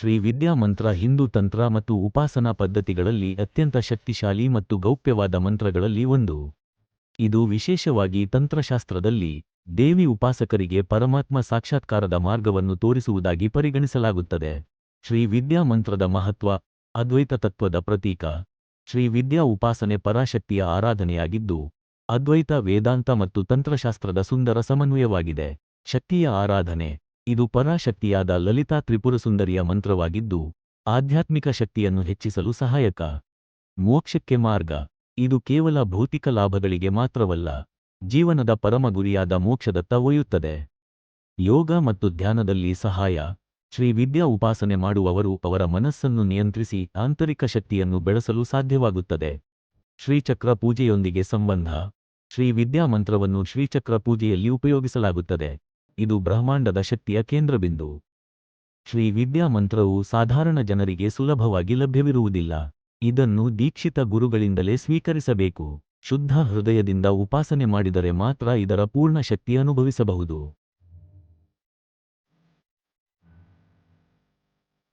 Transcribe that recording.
ಶ್ರೀ ವಿದ್ಯಾ ಮಂತ್ರ, ಹಿಂದೂ ತಂತ್ರ ಮತ್ತು ಉಪಾಸನಾ ಪದ್ಧತಿಗಳಲ್ಲಿ ಅತ್ಯಂತ ಶಕ್ತಿಶಾಲಿ ಮತ್ತು ಗೌಪ್ಯವಾದ ಮಂತ್ರಗಳಲ್ಲಿ ಒಂದು. ಇದು ವಿಶೇಷವಾಗಿ ತಂತ್ರಶಾಸ್ತ್ರದಲ್ಲಿ ದೇವಿ ಉಪಾಸಕರಿಗೆ ಪರಮಾತ್ಮ ಸಾಕ್ಷಾತ್ಕಾರದ ಮಾರ್ಗವನ್ನು ತೋರಿಸುವುದಾಗಿ ಪರಿಗಣಿಸಲಾಗುತ್ತದೆ. ಶ್ರೀ ವಿದ್ಯಾ ಮಂತ್ರದ ಮಹತ್ವ, ಅದ್ವೈತ ತತ್ವದ ಪ್ರತೀಕ. ಶ್ರೀ ವಿದ್ಯಾ ಉಪಾಸನೆ ಪರಾಶಕ್ತಿಯ ಆರಾಧನೆಯಾಗಿದ್ದು, ಅದ್ವೈತ, ವೇದಾಂತ ಮತ್ತು ತಂತ್ರಶಾಸ್ತ್ರದ ಸುಂದರ ಸಮನ್ವಯವಾಗಿದೆ. ಶಕ್ತಿಯ ಆರಾಧನೆ. ಇದು ಪರಾಶಕ್ತಿಯಾದ ಲಲಿತಾ ತ್ರಿಪುರಸುಂದರಿಯ ಮಂತ್ರವಾಗಿದ್ದು, ಆಧ್ಯಾತ್ಮಿಕ ಶಕ್ತಿಯನ್ನು ಹೆಚ್ಚಿಸಲು ಸಹಾಯಕ. ಮೋಕ್ಷಕ್ಕೆ ಮಾರ್ಗ. ಇದು ಕೇವಲ ಭೌತಿಕ ಲಾಭಗಳಿಗೆ ಮಾತ್ರವಲ್ಲ, ಜೀವನದ ಪರಮ ಗುರಿಯಾದ ಮೋಕ್ಷದತ್ತ ಒಯ್ಯುತ್ತದೆ. ಯೋಗ ಮತ್ತು ಧ್ಯಾನದಲ್ಲಿ ಸಹಾಯ. ಶ್ರೀ ವಿದ್ಯಾ ಉಪಾಸನೆ ಮಾಡುವವರು ಅವರ ಮನಸ್ಸನ್ನು ನಿಯಂತ್ರಿಸಿ ಆಂತರಿಕ ಶಕ್ತಿಯನ್ನು ಬೆಳೆಸಲು ಸಾಧ್ಯವಾಗುತ್ತದೆ. ಶ್ರೀಚಕ್ರ ಪೂಜೆಯೊಂದಿಗೆ ಸಂಬಂಧ. ಶ್ರೀ ವಿದ್ಯಾ ಮಂತ್ರವನ್ನು ಶ್ರೀಚಕ್ರ ಪೂಜೆಯಲ್ಲಿ ಉಪಯೋಗಿಸಲಾಗುತ್ತದೆ. ಇದು ಬ್ರಹ್ಮಾಂಡದ ಶಕ್ತಿಯ ಕೇಂದ್ರಬಿಂದು. ಶ್ರೀ ವಿದ್ಯಾ ಮಂತ್ರವು ಸಾಧಾರಣ ಜನರಿಗೆ ಸುಲಭವಾಗಿ ಲಭ್ಯವಿರುವುದಿಲ್ಲ. ಇದನ್ನು ದೀಕ್ಷಿತ ಗುರುಗಳಿಂದಲೇ ಸ್ವೀಕರಿಸಬೇಕು. ಶುದ್ಧ ಹೃದಯದಿಂದ ಉಪಾಸನೆ ಮಾಡಿದರೆ ಮಾತ್ರ ಇದರ ಪೂರ್ಣ ಶಕ್ತಿ ಅನುಭವಿಸಬಹುದು.